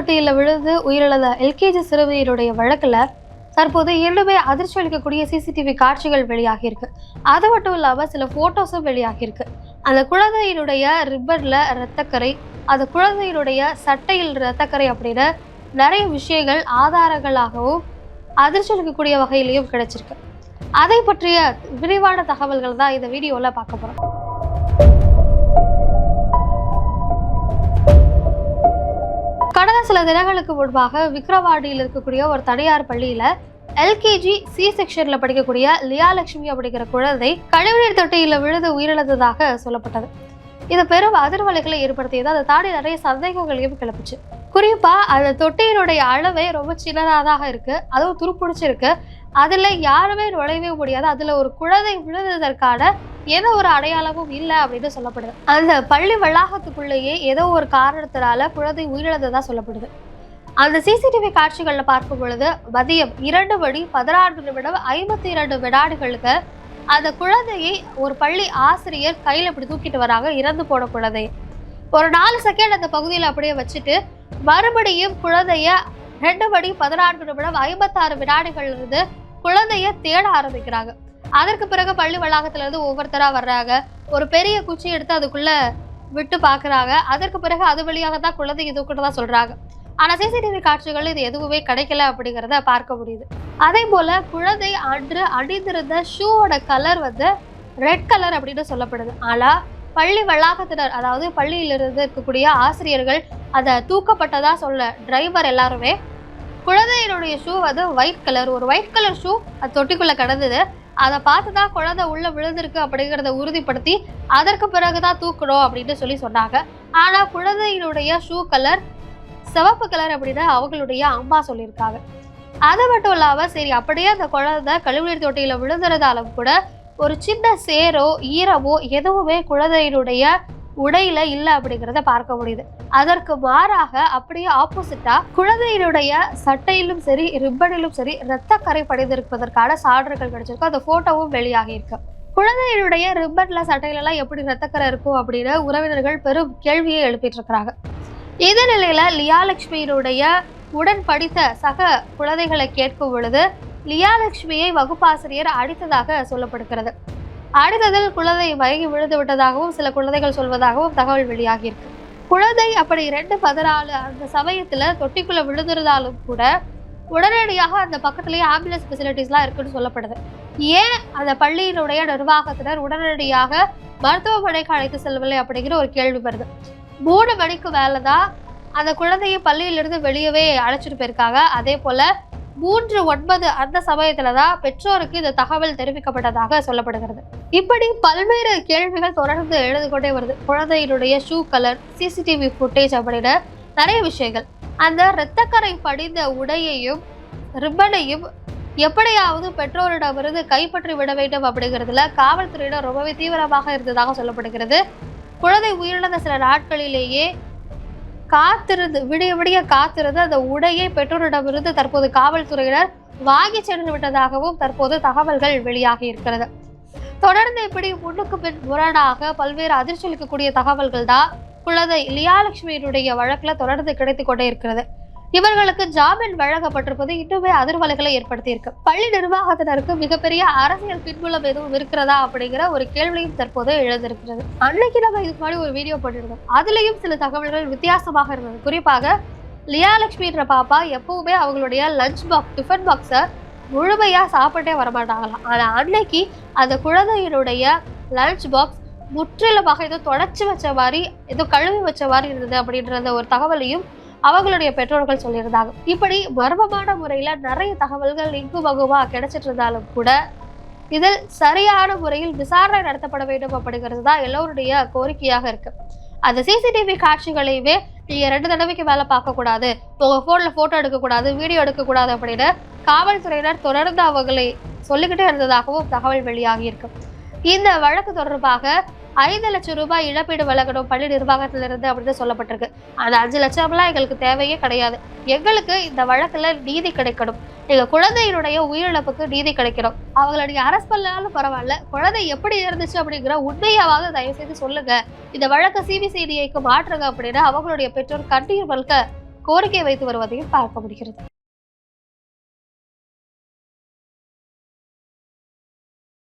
தொட்டியில் விழுந்து உயிரிழந்த எல்கேஜி சிறுமியினுடைய வழக்கில் தற்போது இரண்டுமே அதிர்ச்சி அளிக்கக்கூடிய சிசிடிவி காட்சிகள் வெளியாகியிருக்கு. அது மட்டும் இல்லாமல் சில ஃபோட்டோஸும் வெளியாகியிருக்கு. அந்த குழந்தையினுடைய ரிப்பனில் இரத்தக்கரை அந்த குழந்தையினுடைய சட்டையில் இரத்தக்கரை அப்படின்னு நிறைய விஷயங்கள் ஆதாரங்களாகவும் அதிர்ச்சி அளிக்கக்கூடிய வகையிலையும் கிடைச்சிருக்கு. அதை பற்றிய விரிவான தகவல்கள் தான் இந்த வீடியோவில் பார்க்க போகிறோம் சில தினங்களுக்கு முன்பாக விக்ரவாடியில் இருக்கக்கூடிய ஒரு தனியார் பள்ளியில எல்கேஜி சி செக்ஷன்ல படிக்கக்கூடிய லியாலட்சுமி அப்படிங்கிற குழந்தை கழிவுநீர் தொட்டியில விழுந்து உயிரிழந்ததாக சொல்லப்பட்டது. இது பெரும் அதிர்வலைகளை ஏற்படுத்தியது. அதை தாண்டி நிறைய சந்தேகங்களையும் கிளப்பிச்சு. குறிப்பா அந்த தொட்டியினுடைய அளவே ரொம்ப சின்னதாக இருக்கு. அதுவும் துருப்பிடிச்சிருக்கு. அதுல யாருமே நுழையவே முடியாது. அதுல ஒரு குழந்தை விழுந்ததற்கான எந்த ஒரு அடையாளமும் இல்லை அப்படின்னு சொல்லப்படுது. அந்த பள்ளி வளாகத்துக்குள்ளேயே ஏதோ ஒரு காரணத்தினால குழந்தை உயிரிழந்ததா சொல்லப்படுது. அந்த சிசிடிவி காட்சிகளில் பார்க்கும் பொழுது மதியம் இரண்டு மணி பதினான்கு நிமிடம் ஐம்பத்தி இரண்டு வினாடிகளுக்கு அந்த குழந்தையை ஒரு பள்ளி ஆசிரியர் கையில் இப்படி தூக்கிட்டு வராங்க இறந்து போன குழந்தை ஒரு நாலு செகண்ட் அந்த பகுதியில் அப்படியே வச்சுட்டு மறுபடியும் குழந்தைய ரெண்டு மணி பதினான்கு நிமிடம் ஐம்பத்தாறு வினாடிகள் இருந்து குழந்தைய தேட ஆரம்பிக்கிறாங்க. அதற்கு பிறகு பள்ளி வளாகத்துல இருந்து ஒவ்வொருத்தரா வர்றாங்க. ஒரு பெரிய குச்சி எடுத்து அதுக்குள்ள விட்டு பாக்குறாங்க. அதற்கு பிறகு அது வழியாக தான் குழந்தைக்கு தூக்கிட்டு சொல்றாங்க. ஆனா சிசிடிவி காட்சிகள் இது எதுவுமே கிடைக்கல அப்படிங்கிறத பார்க்க முடியுது. அதே போல குழந்தை அன்று அணிந்திருந்த ஷூவோட கலர் வந்து ரெட் கலர் அப்படின்னு சொல்லப்படுது. ஆனா பள்ளி வளாகத்தினர் அதாவது பள்ளியிலிருந்து இருக்கக்கூடிய ஆசிரியர்கள் அதை தூக்கப்பட்டதா சொல்ல டிரைவர் எல்லாருமே குழந்தையினுடைய ஷூ வந்து ஒயிட் கலர் ஒரு ஒயிட் கலர் ஷூ அது தொட்டிக்குள்ள கிடந்தது. அதை பார்த்து தான் குழந்தை உள்ள விழுந்திருக்கு அப்படிங்கிறத உறுதிப்படுத்தி அதற்கு பிறகுதான் தூக்கணும் அப்படின்னு சொல்லி சொன்னாங்க. ஆனா குழந்தையினுடைய ஷூ கலர் சிவப்பு கலர் அப்படின்னு அவங்களுடைய அம்மா சொல்லியிருக்காங்க. அது மட்டும் இல்லாம சரி அப்படியே அந்த குழந்தை கழிவுநீர் தொட்டியில விழுந்துறதாலும் கூட ஒரு சின்ன சேரோ ஈரமோ எதுவுமே குழந்தையினுடைய உடையில இல்லை அப்படிங்கிறத பார்க்க முடியுது. அதற்கு மாறாக அப்படியே ஆப்போசிட்டா குழந்தையினுடைய சட்டையிலும் சரி ரிப்பனிலும் சரி இரத்த கரை படைந்திருப்பதற்கான சான்றுகள் கிடைச்சிருக்கு. அந்த போட்டோவும் வெளியாகி இருக்கு. குழந்தையினுடைய ரிப்பன்ல சட்டையில எல்லாம் எப்படி இரத்தக்கரை இருக்கும் அப்படின்னு உறவினர்கள் பெரும் கேள்வியை எழுப்பிட்டு இருக்கிறாங்க இதே நிலையில லியாலட்சுமியினுடைய உடன் படித்த சக குழந்தைகளை கேட்கும் பொழுது லியாலட்சுமியை வகுப்பாசிரியர் அடித்ததாக சொல்லப்படுகிறது. அடுத்ததில் குழந்தை மயங்கி விழுந்து விட்டதாகவும் சில குழந்தைகள் சொல்வதாகவும் தகவல் வெளியாகியிருக்கு. குழந்தை அப்படி ரெண்டு பதினாலு அந்த சமயத்துல தொட்டிக்குள்ள விழுந்திருந்தாலும் கூட உடனடியாக அந்த பக்கத்துலயே ஆம்புலன்ஸ் ஃபெசிலிட்டிஸ்லாம் இருக்குன்னு சொல்லப்படுது. ஏன் அந்த பள்ளியினுடைய நிர்வாகத்தினர் உடனடியாக மருத்துவமனைக்கு அழைத்து செல்லவில்லை அப்படிங்கிற ஒரு கேள்வி வருது. மூணு மணிக்கு மேலே தான் அந்த குழந்தையை பள்ளியிலிருந்து வெளியவே அழைச்சிட்டு போயிருக்காங்க. அதே போல மூன்று ஒன்பது அந்த சமயத்துல தான் பெற்றோருக்கு இந்த தகவல் தெரிவிக்கப்பட்டதாக சொல்லப்படுகிறது. இப்படி பல்வேறு கேள்விகள் தொடர்ந்து எழுது கொண்டே வருது. குழந்தையினுடைய ஷூ கலர் சிசிடிவி ஃபுட்டேஜ் அப்படின்னு நிறைய விஷயங்கள். அந்த இரத்தக்கரை படிந்த உடையையும் ரிப்பனையும் எப்படியாவது பெற்றோரிடமிருந்து கைப்பற்றி விட வேண்டும் அப்படிங்கிறதுல காவல்துறையிடம் ரொம்பவே தீவிரமாக இருந்ததாக சொல்லப்படுகிறது. குழந்தை உயிரிழந்த சில நாட்களிலேயே காத்திருந்து விடிய விடிய காத்திருந்து அந்த உடையை பெற்றோரிடமிருந்து தற்போது காவல்துறையினர் வாங்கி சென்று விட்டதாகவும் தற்போது தகவல்கள் வெளியாகி இருக்கிறது. தொடர்ந்து இப்படி முன்னுக்கு பின் முரணாக பல்வேறு அதிர்ச்சி அளிக்கக்கூடிய தகவல்கள் தான் குழந்தை லியாலட்சுமியினுடைய வழக்குல தொடர்ந்து கிடைத்து கொண்டே இருக்கிறது. இவர்களுக்கு ஜாமீன் வழங்கப்பட்டிருப்பது இன்னுமே அதிர்வலைகளை ஏற்படுத்தியிருக்கு. பள்ளி நிர்வாகத்தினருக்கு மிகப்பெரிய அரசியல் பின்புலம் எதுவும் இருக்கிறதா அப்படிங்கிற ஒரு கேள்வியும் தற்போது எழுந்திருக்கிறது. அன்னைக்கு நம்ம இதுக்கு முன்னாடி ஒரு வீடியோ போட்டிருந்தோம். அதுலயும் சில தகவல்கள் வித்தியாசமாக இருந்தது. குறிப்பாக லியாலட்சுமின்ற பாப்பா எப்பவுமே அவங்களுடைய லஞ்ச் பாக்ஸ் டிஃபன் பாக்ஸை முழுமையாக சாப்பிட்டே வரமாட்டாங்களாம். ஆனால் அன்னைக்கு அந்த குழந்தையினுடைய லஞ்ச் பாக்ஸ் முற்றிலுமாக ஏதோ தொடச்சி வச்ச மாதிரி ஏதோ கழுவி வச்ச மாதிரி இருந்தது அப்படின்றத ஒரு தகவலையும் அவங்களுடைய பெற்றோர்கள் சொல்லியிருந்தாங்க. இப்படி மர்மமான முறையில நிறைய தகவல்கள் இங்கு மகுவா கிடைச்சிட்டு இருந்தாலும் கூட இதில் சரியான முறையில் விசாரணை நடத்தப்பட வேண்டும் அப்படிங்கிறது தான் எல்லோருடைய கோரிக்கையாக இருக்கு. அந்த சிசிடிவி காட்சிகளையுமே நீங்க ரெண்டு தடவைக்கு மேல பார்க்க கூடாது. உங்க போன்ல போட்டோ எடுக்கக்கூடாது வீடியோ எடுக்கக்கூடாது அப்படின்னு காவல்துறையினர் தொடர்ந்து அவங்களை சொல்லிக்கிட்டே இருந்ததாகவும் தகவல் வெளியாகி இருக்கு. இந்த வழக்கு தொடர்பாக ஐந்து லட்சம் ரூபாய் இழப்பீடு வழங்கணும் பள்ளி நிர்வாகத்திலிருந்து அப்படின்னு சொல்லப்பட்டிருக்கு. அந்த அஞ்சு லட்சம்லாம் எங்களுக்கு தேவையே கிடையாது. எங்களுக்கு இந்த வழக்குல நீதி கிடைக்கணும். எங்க குழந்தையினுடைய உயிரிழப்புக்கு நீதி கிடைக்கணும். அவங்களுடைய அரசு அரெஸ்ட் பண்ணாலும் பரவாயில்ல. குழந்தை எப்படி இருந்துச்சு அப்படிங்கிற உண்மையாவது தயவு செய்து சொல்லுங்க. இந்த வழக்கை சிபிசிடிஐக்கு மாற்றுங்க அப்படின்னு அவங்களுடைய பெற்றோர் கண்ணீர் மல்க கோரிக்கை வைத்து வருவதையும் பார்க்க முடிகிறது.